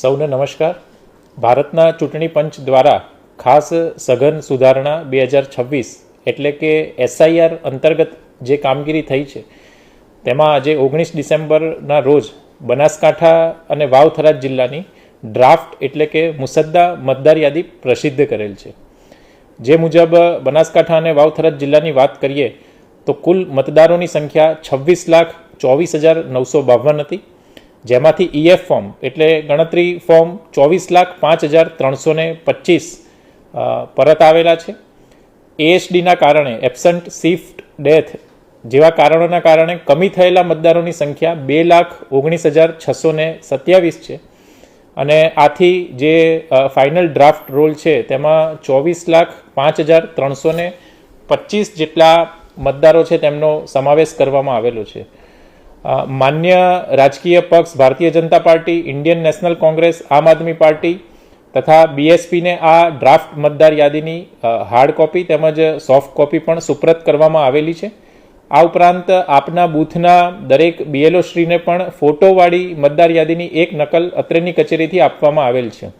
સૌને નમસ્કાર. ભારતના ચૂંટણી પંચ દ્વારા ખાસ સઘન સુધારણા બે હજાર છવ્વીસ એટલે કે એસઆઈઆર અંતર્ગત જે કામગીરી થઈ છે, તેમાં આજે ઓગણીસ ડિસેમ્બરના રોજ બનાસકાંઠા અને વાવથરાજ જિલ્લાની ડ્રાફ્ટ એટલે કે મુસદ્દા મતદાર યાદી પ્રસિદ્ધ કરેલ છે. જે મુજબ બનાસકાંઠા અને વાવથરાજ જિલ્લાની વાત કરીએ તો કુલ મતદારોની સંખ્યા છવ્વીસ લાખ ચોવીસ હજાર નવસો બાવન હતી. જેમાંથી ઈએફ ફોર્મ એટલે ગણતરી ફોર્મ ચોવીસ લાખ પાંચ હજાર ત્રણસો ને પચીસ પરત આવેલા છે. એએસડીના કારણે એબસન્ટ શિફ્ટ ડેથ જેવા કારણોના કારણે કમી થયેલા મતદારોની સંખ્યા બે લાખ ઓગણીસ હજાર છસો ને સત્યાવીસ છે. અને આથી જે ફાઇનલ ડ્રાફ્ટ રોલ છે, તેમાં ચોવીસ લાખ પાંચ હજાર ત્રણસો ને પચીસ જેટલા મતદારો છે, તેમનો સમાવેશ કરવામાં આવેલો છે. માન્ય રાજકીય પક્ષ, Bharatiya Janata party, Indian National Congress, Aam Aadmi party તથા બીએસપીને આ ડ્રાફ્ટ મતદાર યાદીની હાર્ડ કોપી તેમજ સોફ્ટ કોપી પણ સુપ્રત કરવામાં આવેલી છે. આ ઉપરાંત આપના બૂથના દરેક બીએલઓ શ્રીને પણ ફોટોવાળી મતદાર યાદીની એક નકલ અત્રેની કચેરીથી આપવામાં આવેલ છે.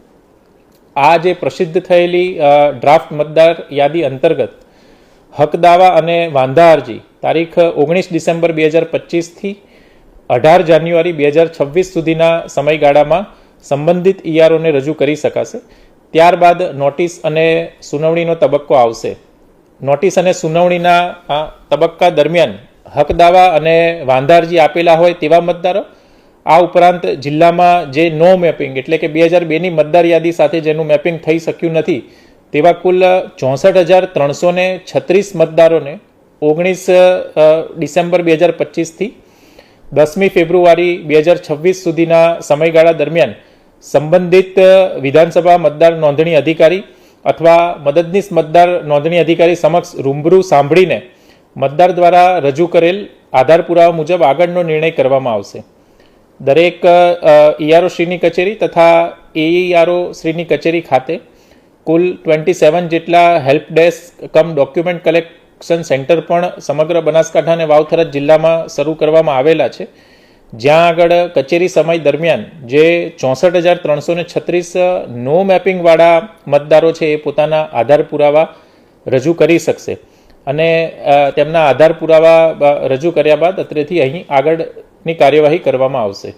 આ જે પ્રસિદ્ધ થયેલી ડ્રાફ્ટ મતદાર યાદી અંતર્ગત હક દાવા અને વાંધા અરજી તારીખ ઓગણીસ ડિસેમ્બર બે હજાર પચીસથી અઢાર જાન્યુઆરી બે હજાર છવ્વીસ સુધીના સમયગાળામાં સંબંધિત ઈઆરઓને રજૂ કરી શકાશે. ત્યારબાદ નોટિસ અને સુનાવણીનો તબક્કો આવશે. નોટિસ અને સુનાવણીના તબક્કા દરમિયાન હક દાવા અને વાંધારજી આપેલા હોય તેવા મતદારો, આ ઉપરાંત જિલ્લામાં જે નો મેપિંગ એટલે કે બે હજાર બેની મતદાર યાદી સાથે જેનું મેપિંગ થઈ શક્યું નથી, તેવા કુલ ચોસઠ હજાર ત્રણસો છત્રીસ મતદારોને ઓગણીસ ડિસેમ્બર બે હજાર પચીસથી દસમી ફેબ્રુઆરી બે હજાર છવ્વીસ સુધીના સમયગાળા દરમિયાન સંબંધિત વિધાનસભા મતદાર નોંધણી અધિકારી અથવા મદદનીશ મતદાર નોંધણી અધિકારી સમક્ષ રૂબરૂ સાંભળીને મતદાર દ્વારા રજૂ કરેલ આધાર પુરાવા મુજબ આગળનો નિર્ણય કરવામાં આવશે. દરેક ઈઆરઓ શ્રીની કચેરી તથા એઈઆરઓ શ્રીની કચેરી ખાતે કુલ ટ્વેન્ટી સેવન જેટલા help desk cum document collection centre પણ સમગ્ર બનાસકાંઠા અને વાવથરા જિલ્લામાં શરૂ કરવામાં આવેલા છે. જ્યાં આગળ કચેરી સમય દરમિયાન જે ચોસઠ હજાર ત્રણસો ને છત્રીસ નો મેપિંગવાળા મતદારો છે એ પોતાના આધાર પુરાવા રજૂ કરી શકશે. અને તેમના આધાર પુરાવા રજૂ કર્યા બાદ અત્રેથી અહીં આગળની કાર્યવાહી કરવામાં આવશે.